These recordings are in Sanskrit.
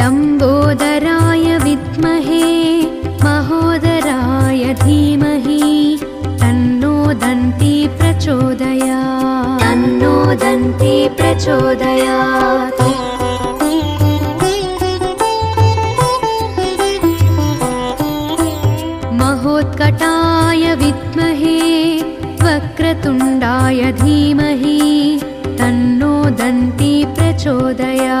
लम्बोदराय विद्महे महोदराय धीमहि तन्नो दन्ती प्रचोदया। तन्नो दन्ती प्रचोदयात् महोत्कटाय विद्महे वक्रतुण्डाय धीमहि तन्नो दन्ती प्रचोदया।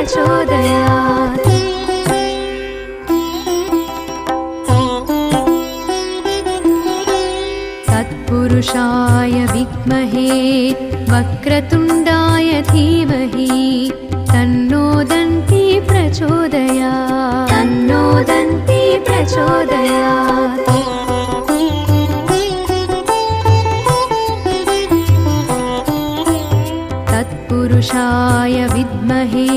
प्रचोदयात् तत्पुरुषाय विद्महे वक्रतुण्डाय धीमहि तन्नो दन्ती तत्पुरुषाय विद्महे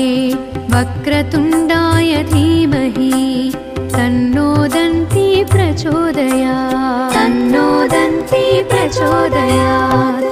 वक्रतुण्डाय धीमहि तन्नो दन्ती प्रचोदयात्। तन्नो दन्ती प्रचोदयात्